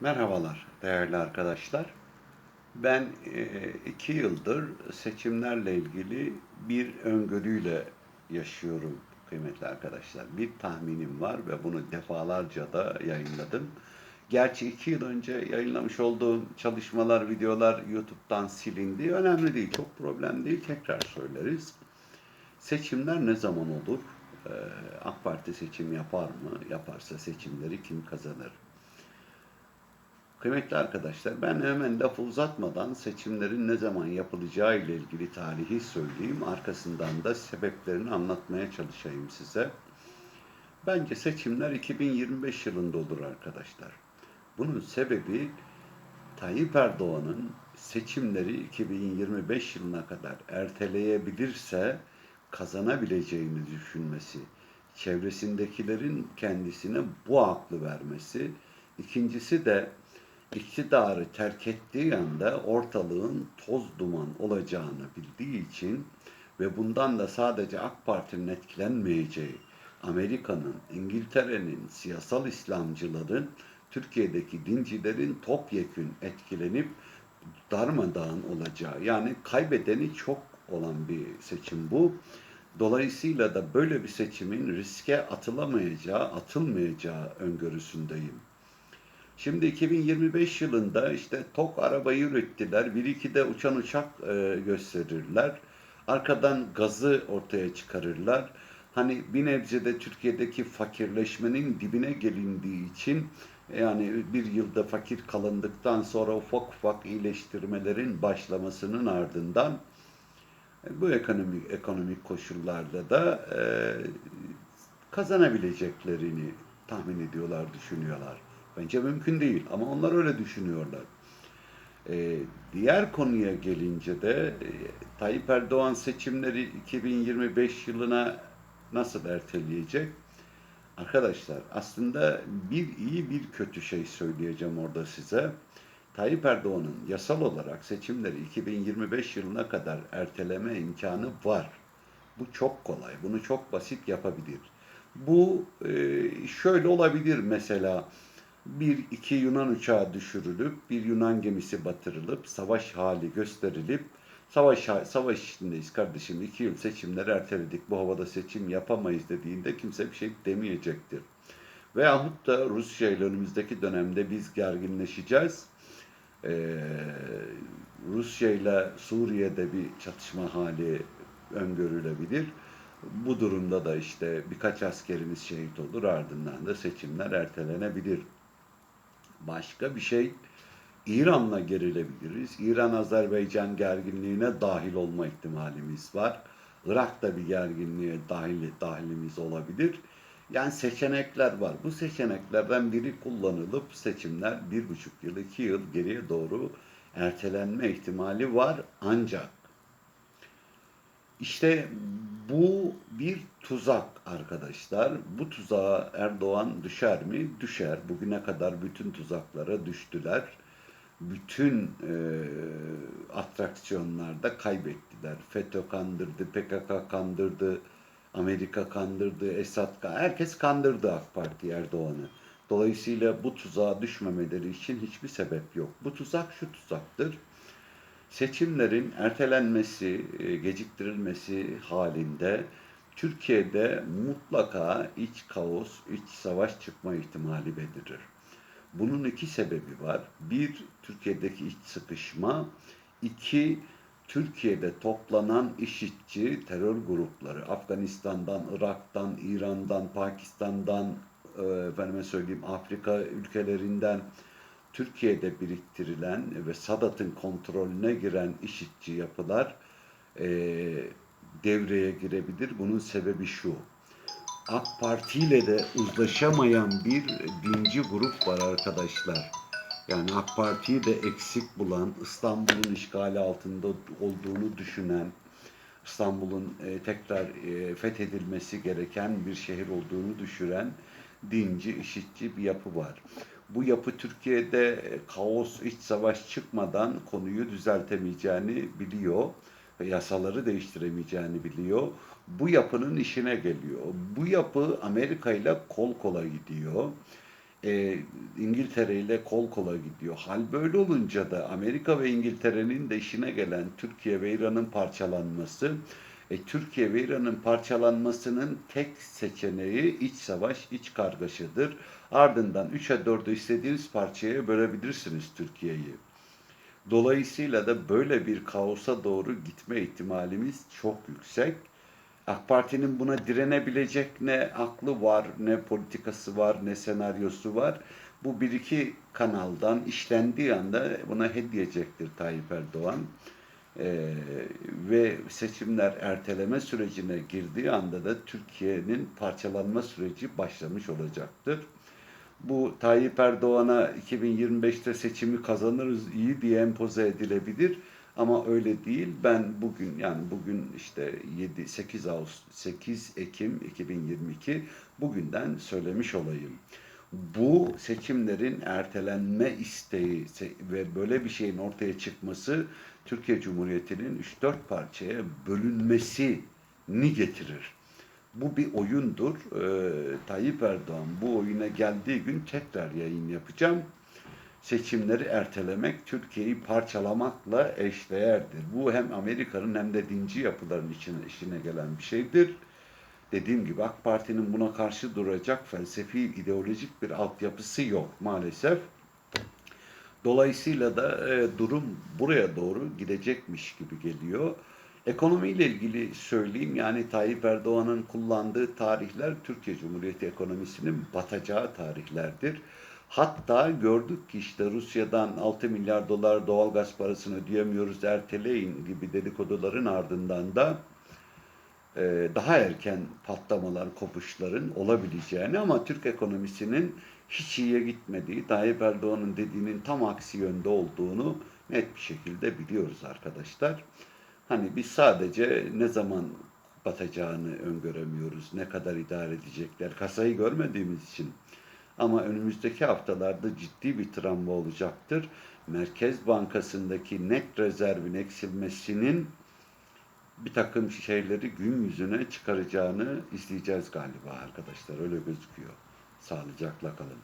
Merhabalar değerli arkadaşlar. Ben e, iki yıldır seçimlerle ilgili bir öngörüyle yaşıyorum kıymetli arkadaşlar. Bir tahminim var ve bunu defalarca da yayınladım. Gerçi iki yıl önce yayınlamış olduğum çalışmalar, videolar YouTube'dan silindi. Önemli değil, çok problem değil. Tekrar söyleriz. Seçimler ne zaman olur? Ee, AK Parti seçim yapar mı? Yaparsa seçimleri kim kazanır? Kıymetli arkadaşlar ben hemen lafı uzatmadan seçimlerin ne zaman yapılacağı ile ilgili tarihi söyleyeyim. Arkasından da sebeplerini anlatmaya çalışayım size. Bence seçimler 2025 yılında olur arkadaşlar. Bunun sebebi Tayyip Erdoğan'ın seçimleri 2025 yılına kadar erteleyebilirse kazanabileceğini düşünmesi, çevresindekilerin kendisine bu aklı vermesi, ikincisi de iktidarı terk ettiği anda ortalığın toz duman olacağını bildiği için ve bundan da sadece AK Parti'nin etkilenmeyeceği, Amerika'nın, İngiltere'nin, siyasal İslamcıların, Türkiye'deki dincilerin topyekün etkilenip darmadağın olacağı, yani kaybedeni çok olan bir seçim bu. Dolayısıyla da böyle bir seçimin riske atılamayacağı, atılmayacağı öngörüsündeyim. Şimdi 2025 yılında işte TOK arabayı ürettiler. Bir iki de uçan uçak e, gösterirler. Arkadan gazı ortaya çıkarırlar. Hani bir nebze de Türkiye'deki fakirleşmenin dibine gelindiği için yani bir yılda fakir kalındıktan sonra ufak ufak iyileştirmelerin başlamasının ardından e, bu ekonomik ekonomik koşullarda da e, kazanabileceklerini tahmin ediyorlar, düşünüyorlar. Bence mümkün değil ama onlar öyle düşünüyorlar. Ee, diğer konuya gelince de e, Tayyip Erdoğan seçimleri 2025 yılına nasıl erteleyecek? Arkadaşlar aslında bir iyi bir kötü şey söyleyeceğim orada size. Tayyip Erdoğan'ın yasal olarak seçimleri 2025 yılına kadar erteleme imkanı var. Bu çok kolay. Bunu çok basit yapabilir. Bu e, şöyle olabilir mesela bir iki Yunan uçağı düşürülüp bir Yunan gemisi batırılıp savaş hali gösterilip savaş savaş içindeyiz kardeşim iki yıl seçimleri erteledik bu havada seçim yapamayız dediğinde kimse bir şey demeyecektir. Veyahut da Rusya ile önümüzdeki dönemde biz gerginleşeceğiz. Ee, Rusya ile Suriye'de bir çatışma hali öngörülebilir. Bu durumda da işte birkaç askerimiz şehit olur ardından da seçimler ertelenebilir. Başka bir şey İran'la gerilebiliriz. İran-Azerbaycan gerginliğine dahil olma ihtimalimiz var. Irak'ta bir gerginliğe dahil, dahilimiz olabilir. Yani seçenekler var. Bu seçeneklerden biri kullanılıp seçimler bir buçuk yıl, iki yıl geriye doğru ertelenme ihtimali var. Ancak işte bu bir tuzak arkadaşlar. Bu tuzağa Erdoğan düşer mi? Düşer. Bugüne kadar bütün tuzaklara düştüler. Bütün e, atraksiyonlarda kaybettiler. FETÖ kandırdı, PKK kandırdı, Amerika kandırdı, Esad kandırdı. Herkes kandırdı AK Parti Erdoğan'ı. Dolayısıyla bu tuzağa düşmemeleri için hiçbir sebep yok. Bu tuzak şu tuzaktır seçimlerin ertelenmesi, e, geciktirilmesi halinde Türkiye'de mutlaka iç kaos, iç savaş çıkma ihtimali belirir. Bunun iki sebebi var. Bir, Türkiye'deki iç sıkışma. İki, Türkiye'de toplanan işitçi terör grupları, Afganistan'dan, Irak'tan, İran'dan, Pakistan'dan, e, efendime söyleyeyim Afrika ülkelerinden, Türkiye'de biriktirilen ve Sadat'ın kontrolüne giren işitçi yapılar e, devreye girebilir. Bunun sebebi şu. AK Parti ile de uzlaşamayan bir dinci grup var arkadaşlar. Yani AK Parti'yi de eksik bulan, İstanbul'un işgali altında olduğunu düşünen, İstanbul'un e, tekrar e, fethedilmesi gereken bir şehir olduğunu düşüren dinci, işitçi bir yapı var bu yapı Türkiye'de e, kaos, iç savaş çıkmadan konuyu düzeltemeyeceğini biliyor yasaları değiştiremeyeceğini biliyor. Bu yapının işine geliyor. Bu yapı Amerika ile kol kola gidiyor. e, İngiltere ile kol kola gidiyor. Hal böyle olunca da Amerika ve İngiltere'nin de işine gelen Türkiye ve İran'ın parçalanması, e, Türkiye ve İran'ın parçalanmasının tek seçeneği iç savaş, iç kargaşadır. Ardından 3'e 4'e istediğiniz parçaya bölebilirsiniz Türkiye'yi. Dolayısıyla da böyle bir kaosa doğru gitme ihtimalimiz çok yüksek. AK Parti'nin buna direnebilecek ne aklı var, ne politikası var, ne senaryosu var. Bu bir iki kanaldan işlendiği anda buna hediyecektir Tayyip Erdoğan. Ee, ve seçimler erteleme sürecine girdiği anda da Türkiye'nin parçalanma süreci başlamış olacaktır. Bu Tayyip Erdoğan'a 2025'te seçimi kazanırız iyi diye empoze edilebilir. Ama öyle değil. Ben bugün yani bugün işte 7 8 Ağustos 8 Ekim 2022 bugünden söylemiş olayım. Bu seçimlerin ertelenme isteği ve böyle bir şeyin ortaya çıkması Türkiye Cumhuriyeti'nin 3-4 parçaya bölünmesini getirir. Bu bir oyundur. Ee, Tayyip Erdoğan bu oyuna geldiği gün tekrar yayın yapacağım seçimleri ertelemek Türkiye'yi parçalamakla eşdeğerdir. Bu hem Amerika'nın hem de dinci yapıların içine, işine gelen bir şeydir. Dediğim gibi AK Parti'nin buna karşı duracak felsefi, ideolojik bir altyapısı yok maalesef. Dolayısıyla da e, durum buraya doğru gidecekmiş gibi geliyor. Ekonomiyle ilgili söyleyeyim yani Tayyip Erdoğan'ın kullandığı tarihler Türkiye Cumhuriyeti ekonomisinin batacağı tarihlerdir. Hatta gördük ki işte Rusya'dan 6 milyar dolar doğalgaz parasını ödeyemiyoruz erteleyin gibi dedikoduların ardından da daha erken patlamalar, kopuşların olabileceğini ama Türk ekonomisinin hiç iyiye gitmediği, Tayyip Erdoğan'ın dediğinin tam aksi yönde olduğunu net bir şekilde biliyoruz arkadaşlar. Hani biz sadece ne zaman batacağını öngöremiyoruz, ne kadar idare edecekler, kasayı görmediğimiz için. Ama önümüzdeki haftalarda ciddi bir travma olacaktır. Merkez Bankası'ndaki net rezervin eksilmesinin bir takım şeyleri gün yüzüne çıkaracağını izleyeceğiz galiba arkadaşlar. Öyle gözüküyor. Sağlıcakla kalın.